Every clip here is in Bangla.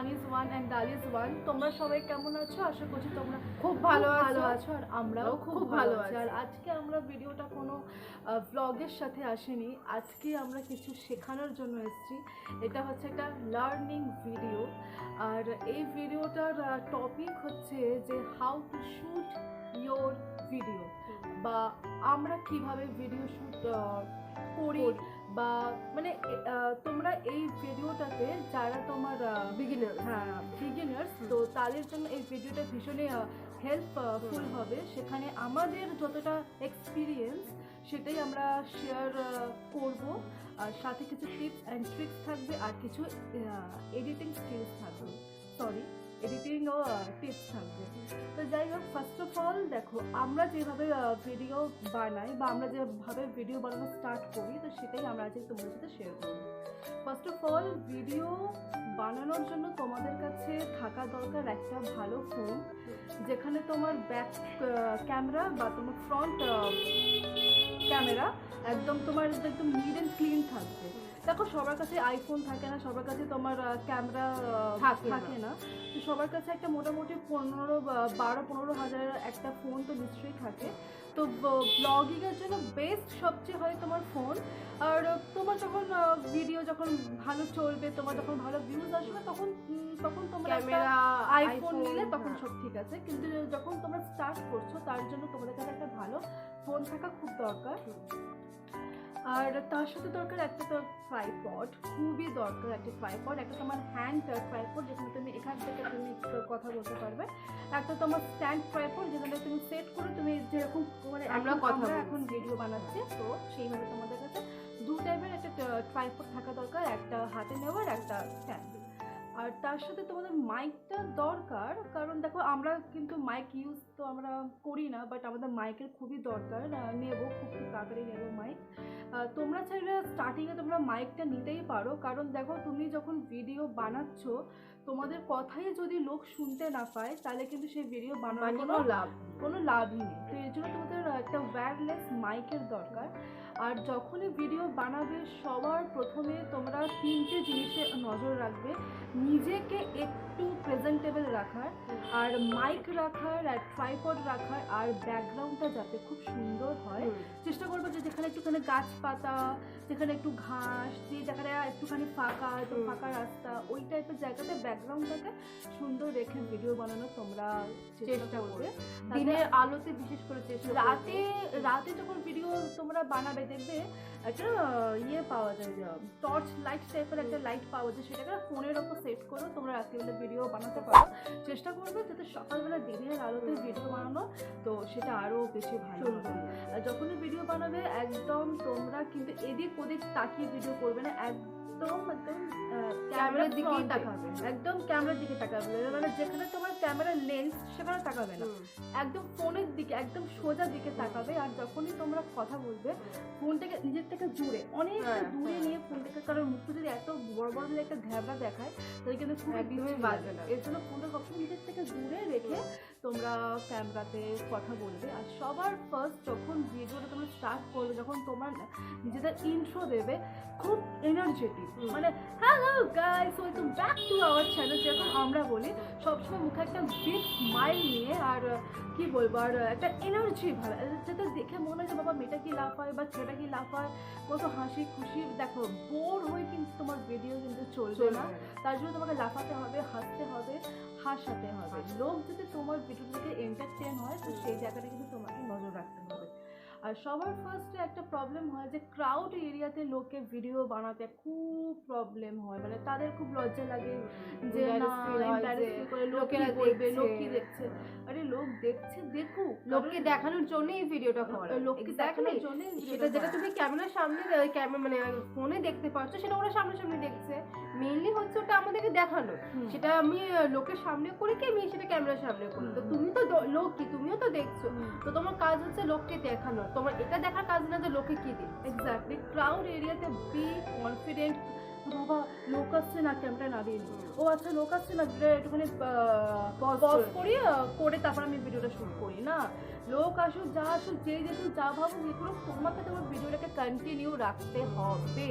আনিস ওয়ান অ্যান্ড দালিস ওয়ান। তোমরা সবাই কেমন আছো? আশা করছি তোমরা খুব ভালো ভালো আছো। আর আমরাও খুব ভালো আছি। আর আজকে আমরা ভিডিওটা কোনো ব্লগের সাথে আসেনি। আজকে আমরা কিছু শেখানোর জন্য এসেছি। এটা হচ্ছে একটা লার্নিং ভিডিও আর এই ভিডিওটার টপিক হচ্ছে যে how to shoot your video বা আমরা কীভাবে ভিডিও শুট করি বা মানে তোমরা এই ভিডিওটাতে যারা তোমার বিগিনার হ্যাঁ বিগিনার্স তো তাদের জন্য এই ভিডিওটা ভীষণই হেল্পফুল হবে। সেখানে আমাদের যতটা এক্সপিরিয়েন্স সেটাই আমরা শেয়ার করব। আর সাথে কিছু টিপস অ্যান্ড ট্রিক্স থাকবে আর কিছু এডিটিং স্কিলস থাকবে। সরি এডিটিং ও টিপস থাকবে। তো যাই হোক ফার্স্ট অফ অল দেখো, আমরা যেভাবে ভিডিও বানাই বা আমরা যেভাবে ভিডিও বানানো স্টার্ট করি, তো সেটাই আমরা আজকে তোমাদের সাথে শেয়ার করব। ফার্স্ট অফ অল ভিডিও বানানোর জন্য তোমাদের কাছে থাকা দরকার একটা ভালো ফোন যেখানে তোমার ব্যাক ক্যামেরা বা তোমার ফ্রন্ট ক্যামেরা একদম তোমার একদম নিট অ্যান্ড ক্লিন থাকবে। দেখো সবার কাছে আইফোন থাকে না সবার কাছে তোমার ক্যামেরা থাকে না। তো সবার কাছে একটা মোটামুটি পনেরো বারো পনেরো হাজারের একটা ফোন তো নিশ্চয়ই থাকে। তো ব্লগিংয়ের জন্য বেস্ট সবচেয়ে হয় তোমার ফোন আর তোমার যখন ভিডিও যখন ভালো চলবে তোমার যখন ভালো ভিউজ আসবে তখন তখন তোমরা ক্যামেরা আইফোন নিলে তখন সব ঠিক আছে। কিন্তু যখন তোমরা স্টার্ট করছ তার জন্য তোমাদের কাছে একটা ভালো ফোন থাকা খুব দরকার। আর তার সাথে দরকার একটা তো ট্রাইপড খুবই দরকার একটা ট্রাইপড একটা তোমার হ্যান্ড ট্রাইপড যেখানে তুমি এখান থেকে তুমি কথা বলতে পারবে। একটা তোমার স্ট্যান্ড ট্রাইপড যেখানে তুমি সেট করে তুমি যেরকম মানে আমরা কথা এখন ভিডিও বানাচ্ছি তো সেইভাবে তোমাদের কাছে দু টাইপের একটা ট্রাইপড থাকা দরকার একটা হাতে নেওয়ার একটা স্ট্যান্ড আর তার সাথে তোমাদের মাইকটা দরকার কারণ দেখো আমরা কিন্তু মাইক ইউজ তো আমরা করি না বাট আমাদের মাইকের খুবই দরকার নেব খুব তাড়াতাড়ি নেব মাইক তোমরা চাইলে স্টার্টিংয়ে তোমরা মাইকটা নিতেই পারো কারণ দেখো তুমি যখন ভিডিও বানাচ্ছ তোমাদের কথাই যদি লোক শুনতে না পায় তাহলে কিন্তু সেই ভিডিও বানানোর কোনো কোনো লাভ কোনো লাভই নেই। তো এর জন্য তোমাদের একটা ওয়্যারলেস মাইকের দরকার। আর যখনই ভিডিও বানাবে সবার প্রথমে তোমরা তিনটে জিনিসে নজর রাখবে। নিজেকে একটু প্রেজেন্টেবল রাখার আর মাইক রাখার আর ট্রাইপড রাখার আর ব্যাকগ্রাউন্ডটা যাতে খুব সুন্দর হয়। চেষ্টা করব যে যেখানে একটুখানি গাছপাতা যেখানে একটু ঘাস যে জায়গাটা একটুখানি ফাঁকা একটু ফাঁকা রাস্তা ওই টাইপের জায়গাতে ব্যাকগ্রাউন্ডটাকে সুন্দর রেখে ভিডিও বানানো তোমরা চেষ্টা করবে। দিনের আলোতে বিশেষ করে চেষ্টা রাতে রাতে যখন ভিডিও তোমরা বানাবে দেখবে একটা ইয়ে পাওয়া যায় টর্চ লাইট টাইপের একটা লাইট পাওয়া যায় সেটাকে ফোনের ওপর সেট করো তোমরা রাত্রিবেলা ভিডিও বানাতে পারো। চেষ্টা করবে যাতে সকালবেলা দিনের আলোতে ভিডিও বানানো তো সেটা আরও বেশি ভালো হবে। আর যখনই ভিডিও বানাবে একদম তোমরা কিন্তু এদিক ওদিক তাকিয়ে ভিডিও করবে না একদম একদম ক্যামেরার দিকেই front তাকাবে একদম ক্যামেরার দিকে তাকাবে। মানে যেখানে তোমার ক্যামেরার লেন্স সেখানে তাকাবে না। একদম ফোনের দিকে একদম সোজা দিকে তাকাবে আর যখনই তোমরা কথা বলবে ফোনটাকে নিজের থেকে অনেকটা হ্যাঁ, দূরে হ্যাঁ। নিয়ে ফোনটাকে কারণ মুখটা যদি এত বড় বড় যদি একটা ঘ্যাবড়া দেখায় তাহলে কিন্তু খুব একদমই বাজে লাগে। এর জন্য ফোনটা সবসময় নিজের থেকে দূরে রেখে তোমরা ক্যামেরাতে কথা বলবে। আর সবার ফার্স্ট যখন ভিডিওটা তোমরা স্টার্ট করবে যখন তোমার নিজেদের ইন্ট্রো দেবে খুব এনার্জেটিক। মানে hello guys welcome back to our channel যেরকম আমরা বলি সবসময় মুখে একটা বিগ স্মাইল নিয়ে আর কি বলব আর একটা এনার্জি ভালো যেটা দেখে মনে হয় যে বাবা মেয়েটা কি লাভ হয় বা ছেলেটা কি লাভ হয় কত হাসি খুশি। দেখো বোর হয়ে কিন্তু তোমার ভিডিও কিন্তু চলবে না। তার জন্য তোমাকে লাফাতে হবে হাসতে হবে হাসাতে হবে। লোক যদি তোমার ভিডিও থেকে এন্টারটেন হয় তো সেই জায়গাটা কিন্তু তোমাকে নজর রাখতে হবে। আর সবার ফার্স্টে একটা প্রবলেম হয় যে ক্রাউড এরিয়াতে লোকে ভিডিও বানাতে খুব প্রবলেম হয়। মানে তাদের খুব লজ্জা লাগে যে করে, লোকেরা দেখছে। লোক কি দেখছে? আরে লোক দেখছে দেখুক। লোককে দেখানোর জন্যই এই ভিডিওটা করা। লোককে দেখানোর জন্য সেটা যেটা তুমি ক্যামেরার সামনে ক্যামেরা মানে ফোনে দেখতে পাচ্ছ সেটা ওরা সামনাসামনি দেখছে। মেইনলি হচ্ছে ওটা আমাদেরকে দেখানো। সেটা আমি লোকের সামনে করি কি আমি সেটা ক্যামেরার সামনে করি। তো তুমি তো লোক কি তুমিও তো দেখছ। তো তোমার কাজ হচ্ছে লোককে দেখানো তোমার এটা দেখার কাজ না যে লোকে কি দিন এক্স্যাক্টলি ক্রাউড এরিয়াতে বি কনফিডেন্ট বাবা লোক আসছে না ক্যামেরা না দিয়ে ও আচ্ছা লোক আসছে না একটুখানি পজ করি। করে তারপর আমি ভিডিওটা শুট করি না? লোক আসুক যা আসুক যে যেহেতু যা ভাবুক এগুলো তোমাকে তোমার ভিডিওটাকে কন্টিনিউ রাখতে হবে।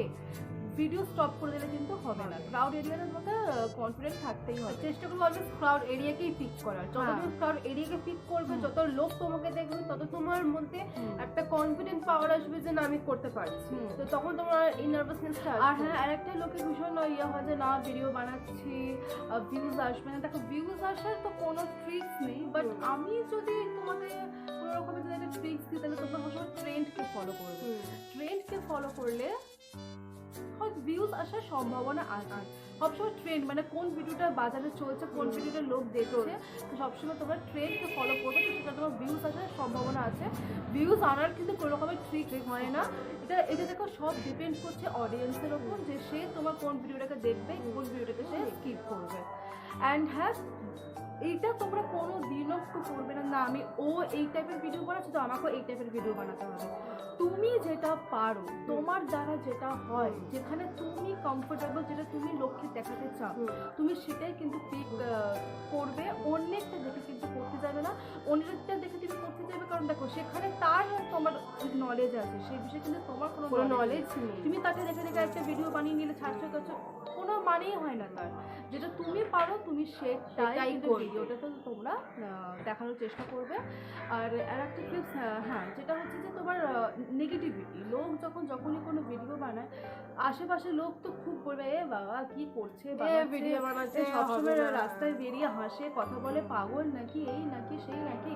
ভিডিও স্টপ করে দিলে কিন্তু হবে না। ক্রাউড এরিয়াতে তোমাকে কনফিডেন্ট থাকতেই হবে। চেষ্টা করব অলওয়েজ ক্রাউড এরিয়াকেই পিক করার। যত হ্যাঁ। তুমি ক্রাউড এরিয়াকে পিক করবে যত লোক তোমাকে দেখবে তত তোমার মধ্যে একটা কনফিডেন্ট পাওয়ার আসবে যে না আমি করতে পারছি। তো তখন তোমার এই নার্ভাসনেসটা আর হ্যাঁ আরেকটা লোকের ভীষণ ইয়ে হয় যে না ভিডিও বানাচ্ছি ভিউজ আসবে না। দেখো ভিউজ আসার তো কোনো ট্রিক্স নেই বাট আমি যদি তোমাকে কোনো রকমের যদি একটা ট্রিক্স দিই তাহলে তোমরা সবসময় ট্রেন্ডকে ফলো করবে। ট্রেন্ডকে ফলো করলে ভিউজ আসার সম্ভাবনা আছে সবসময় ট্রেন্ড মানে কোন ভিডিওটা বাজারে চলছে কোন ভিডিওটা লোক দেখছে তো সবসময় তোমরা ট্রেন্ডকে ফলো করবে তো সেটা তোমার ভিউজ আসার সম্ভাবনা আছে। ভিউজ আনার কিন্তু কোনো রকমের ট্রিক হয় না। এটা এটা দেখো সব ডিপেন্ড করছে অডিয়েন্সের ওপর যে সে তোমার কোন ভিডিওটাকে দেখবে কোন ভিডিওটাকে সে স্কিপ করবে। অ্যান্ড হ্যাঁ এইটা তোমরা কোনো দিনও একটু করবে না। না আমি ও এই টাইপের ভিডিও বানাচ্ছে তো আমাকেও এই টাইপের ভিডিও বানাতে হবে। তুমি যেটা পারো তোমার দ্বারা যেটা হয় যেখানে তুমি কমফোর্টেবল যেটা তুমি লক্ষ্যে দেখাতে চাও তুমি সেটাই কিন্তু পিক করবে। অন্যেরটা দেখে কিন্তু করতে যাবে না অন্যেরটা দেখে তুমি করতে যাবে। কারণ দেখো সেখানে তার তোমার নলেজ আছে সেই বিষয়ে কিন্তু তোমার কোনো নলেজ নেই। তুমি তাকে দেখে দেখে একটা ভিডিও বানিয়ে নিলে ছাড়ছো করছ মানেই হয় না তার। যেটা তুমি পারো তুমি সেটাই করবে। ভিডিওটা তো তোমরা দেখানোর চেষ্টা করবে। আর আর একটা টিপস হ্যাঁ যেটা হচ্ছে যে তোমার নেগেটিভিটি লোক যখন যখনই কোনো ভিডিও বানায় আশেপাশে লোক তো খুব বলবে এ বাবা কি করছে ভিডিও বানাচ্ছে? সবসময় রাস্তায় বেরিয়ে হাসে কথা বলে পাগল নাকি এই নাকি সেই নাকি?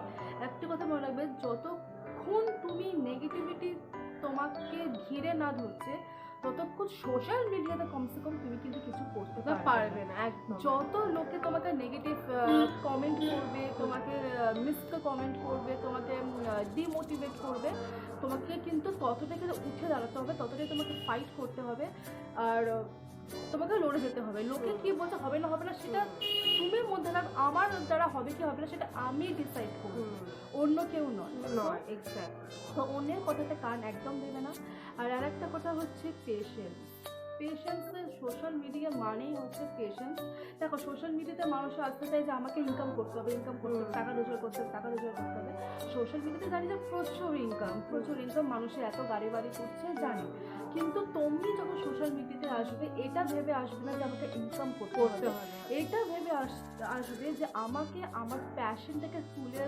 একটা কথা মনে রাখবে যতক্ষণ তুমি নেগেটিভিটি তোমাকে ঘিরে না ধরছে ততক্ষণ সোশ্যাল মিডিয়াতে কমসে কম তুমি কিন্তু কিছু করতে পারবে না। একদম। যত লোকে তোমাকে নেগেটিভ কমেন্ট করবে তোমাকে মিসড কমেন্ট করবে তোমাকে ডিমোটিভেট করবে তোমাকে কিন্তু ততটাই উঠে দাঁড়াতে হবে ততটাই তোমাকে ফাইট করতে হবে। আর তোমাকে লড়ে যেতে হবে। লোকে কি বলছে হবে না হবে না সেটা তুমি মধ্যে থাক আমার দ্বারা হবে কি হবে না সেটা আমি ডিসাইড করব। অন্য কেউ নয়। তো অন্যের কথাতে কান একদম দেবে না। আর আর একটা কথা হচ্ছে পেশেন্স পেশেন্সের সোশ্যাল মিডিয়া মানেই হচ্ছে পেশেন্স দেখো সোশ্যাল মিডিয়াতে মানুষ আসতে চায় যে আমাকে ইনকাম করতে হবে ইনকাম করতে হবে টাকা রোজগার করতে হবে টাকা রোজগার করতে হবে। সোশ্যাল মিডিয়াতে জানি যে প্রচুর ইনকাম প্রচুর ইনকাম মানুষের এত গাড়ি বাড়ি করছে জানি। কিন্তু তুমি যখন সোশ্যাল মিডিয়াতে আসবে এটা ভেবে আসবে না যে আমাকে ইনকাম করতে হবে। এটা ভেবে আসবে যে আমাকে আমার প্যাশনটাকে তুলে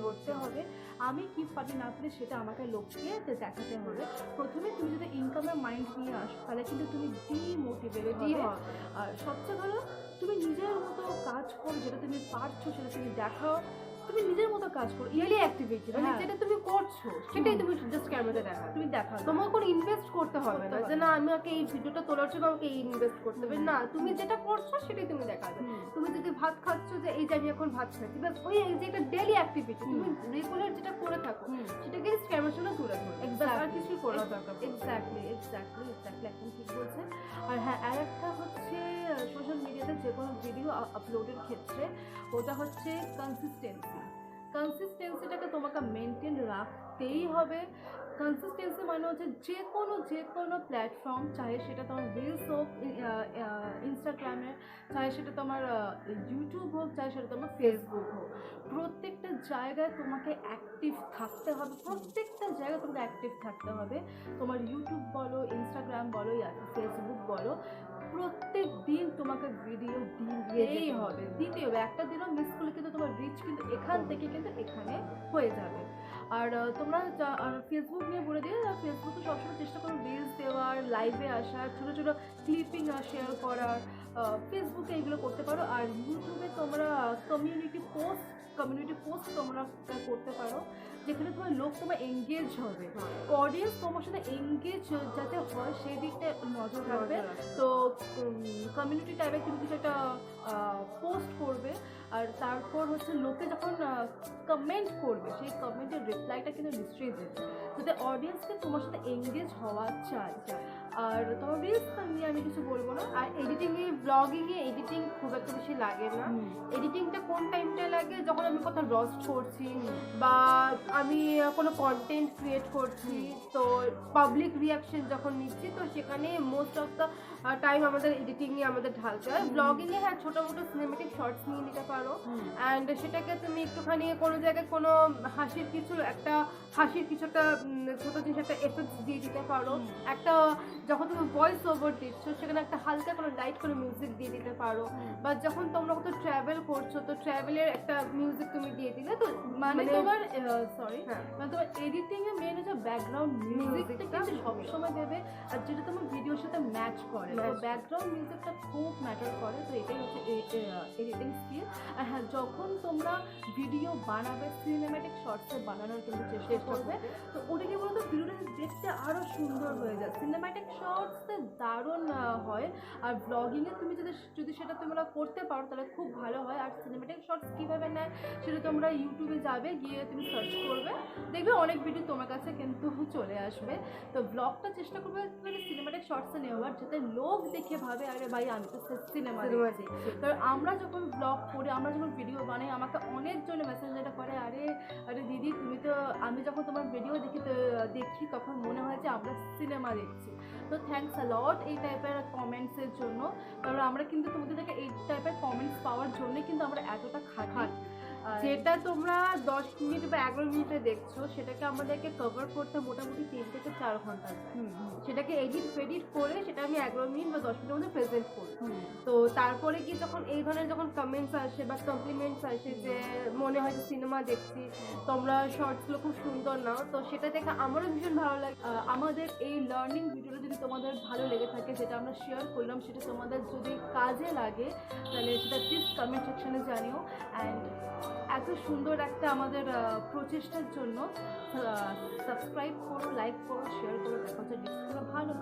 ধরতে হবে। আমি কি পারি না পারি সেটা আমাকে লোককে দেখাতে হবে। প্রথমে তুমি যদি ইনকামের মাইন্ড নিয়ে আসো তাহলে কিন্তু তুমি ডিমোটিভেটেড হবে? আর সবচেয়ে ভালো তুমি নিজের মতো কাজ করো যেটা তুমি পারছ সেটা তুমি দেখাও। তুমি নিজের মতো কাজ করো ডেইলি অ্যাক্টিভিটি মানে হ্যাঁ। যেটা তুমি করছ সেটাই তুমি জাস্ট ক্যামেরাতে দেখা তুমি দেখাও। তোমার কোনো ইনভেস্ট করতে হবে না যে না আমাকে এই ভিডিওটা তোলার জন্য আমাকে এই ইনভেস্ট করতে হবে। না তুমি যেটা করছ সেটাই তুমি দেখাবে তুমি যদি ভাত খাচ্ছ যে এই যে আমি এখন ভাত খাচ্ছি ব্যাস ওই যেটা ডেইলি অ্যাক্টিভিটি তুমি রেগুলার যেটা করে থাকো সেটাকে ক্যামেরার সামনে তুলে ধরো। Exactly. আর কিছুই করার দরকার এক্স্যাক্টলি এক্স্যাক্টলি এক্স্যাক্টলি একদম ঠিক বলছে আর হ্যাঁ আর একটা হচ্ছে সোশ্যাল মিডিয়াতে যে কোনো ভিডিও আপলোডের ক্ষেত্রে ওটা হচ্ছে কনসিস্টেন্সি কনসিস্টেন্সিটাকে তোমাকে মেনটেন রাখতেই হবে। কনসিস্টেন্সি মানে হচ্ছে যে কোনো যে কোনো প্ল্যাটফর্ম চাহে সেটা তোমার রিলস হোক ইনস্টাগ্রামে চাহে সেটা তোমার ইউটিউব হোক, চাহে সেটা তোমার ফেসবুক হোক। প্রত্যেকটা জায়গায় তোমাকে অ্যাক্টিভ থাকতে হবে। প্রত্যেকটা জায়গায় তোমাকে অ্যাক্টিভ থাকতে হবে। তোমার ইউটিউব বলো ইনস্টাগ্রাম বলো ফেসবুক বলো প্রত্যেক দিন তোমাকে ভিডিও দিতেই হবে দিতে হবে একটা দিনও মিস করলে কিন্তু তোমার রিচ কিন্তু এখান থেকে কিন্তু এখানে হয়ে যাবে। আর তোমরা যা- ফেসবুক নিয়ে বলে দিয়ে ফেসবুকে সবসময় চেষ্টা করো রিলস দেওয়ার লাইভে আসার ছোটো ছোটো ক্লিপিং শেয়ার করার। ফেসবুকে এগুলো করতে পারো। আর ইউটিউবে তোমরা কমিউনিটি পোস্ট কমিউনিটি পোস্ট তোমরা করতে পারো যেখানে তোমার লোক তোমার এঙ্গেজ হবে। অডিয়েন্স তোমার সাথে এঙ্গেজ যাতে হয় সেই দিকটা নজর রাখবে। তো কমিউনিটি টাইপের তুমি কিছু একটা পোস্ট করবে আর তারপর হচ্ছে লোকে যখন কমেন্ট করবে সেই কমেন্টের রিপ্লাইটা কিন্তু নিশ্চয়ই দেবে। যাতে অডিয়েন্সকে তোমার সাথে এঙ্গেজ হওয়া চায় আর তোমার রিলস নিয়ে আমি কিছু বলব না। আর এডিটিং এ ব্লগিং এ এডিটিং খুব একটা বেশি লাগে না। এডিটিংটা কোন টাইমটা লাগে? যখন আমি কোথাও রস্ট করছি বা আমি কোনো কন্টেন্ট ক্রিয়েট করছি তো পাবলিক রিয়াকশন যখন নিচ্ছি তো সেখানে মোস্ট অফ দ্য টাইম আমাদের এডিটিংয়ে আমাদের ঢালতে হয়। ব্লগিং এ হ্যাঁ ছোটো মোটো সিনেমেটিক শর্টস নিয়ে নিতে পারো। অ্যান্ড সেটাকে তুমি একটুখানি কোনো জায়গায় কোনো হাসির কিছু একটা হাসির কিছু একটা ছোট জিনিস একটা এফেক্টস দিয়ে দিতে পারো। একটা যখন তুমি ভয়েস ওভার দিচ্ছ সেখানে একটা হালকা কোনো লাইট করে মিউজিক দিয়ে দিতে পারো। বা যখন তোমরা কোথাও ট্রাভেল করছ তো ট্রাভেলের একটা মিউজিক তুমি দিয়ে দিলে তো মানে তোমার সরি হ্যাঁ। মানে তোমার এডিটিং এ মেন হচ্ছে ব্যাকগ্রাউন্ড মিউজিকটা কিন্তু সবসময় দেবে। আর যেটা তোমার ভিডিওর সাথে ম্যাচ করে। ব্যাকগ্রাউন্ড মিউজিকটা খুব ম্যাটার করে তো এটাই হচ্ছে এডিটিং স্কিল আর হ্যাঁ যখন তোমরা ভিডিও বানাবে সিনেম্যাটিক শর্টসে বানানোর কিন্তু চেষ্টা করবে তো ওটা কি বলতো ভিডিওটা দেখতে আরও সুন্দর হয়ে যায়। সিনেম্যাটিক শর্টসে দারুণ হয়। আর ব্লগিংয়ে তুমি যদি যদি সেটা তোমরা করতে পারো তাহলে খুব ভালো হয়। আর সিনেম্যাটিক শর্টস কীভাবে নেয় সেটা তোমরা ইউটিউবে যাবে গিয়ে তুমি সার্চ করবে। দেখবে অনেক ভিডিও তোমার কাছে কিন্তু চলে আসবে। তো ব্লগটা চেষ্টা করবে সিনেম্যাটিক শর্টসে নেওয়ার যাতে লোক দেখে ভাবে আরে ভাই আমি তো সিনেমা দেখছি। কারণ আমরা যখন ব্লগ করি আমরা যখন ভিডিও বানাই আমাকে অনেকজন মেসেজ যেটা করে আরে আরে দিদি তুমি তো আমি যখন তোমার ভিডিও দেখি তো দেখি তখন মনে হয় যে আমরা সিনেমা দেখছি। তো থ্যাংকস লট এই টাইপের কমেন্টসের জন্য। কারণ আমরা কিন্তু তোমাদের থেকে এই টাইপের কমেন্টস পাওয়ার জন্যই কিন্তু আমরা এতটা খাটি। যেটা তোমরা দশ মিনিট বা এগারো মিনিটে দেখছ সেটাকে আমাদেরকে কভার করতে মোটামুটি তিন থেকে চার ঘণ্টা সেটাকে এডিট ফেডিট করে সেটা আমি এগারো মিনিট বা দশ মিনিটের মধ্যে প্রেজেন্ট করি। তো তারপরে কি যখন এই ধরনের যখন কমেন্টস আসে বা কমপ্লিমেন্টস আসে যে মনে হয় যে সিনেমা দেখছি তোমরা শর্টসগুলো খুব সুন্দর নাও তো সেটা দেখে আমারও ভীষণ ভালো লাগে। আমাদের এই লার্নিং ভিডিওটা যদি তোমাদের ভালো লেগে থাকে যেটা আমরা শেয়ার করলাম সেটা তোমাদের যদি কাজে লাগে তাহলে সেটা প্লিজ কমেন্ট সেকশনে জানিও। অ্যান্ড এত সুন্দর একটা আমাদের প্রচেষ্টার জন্য সাবস্ক্রাইব করো লাইক করো শেয়ার করো, দেখা হচ্ছে ভালো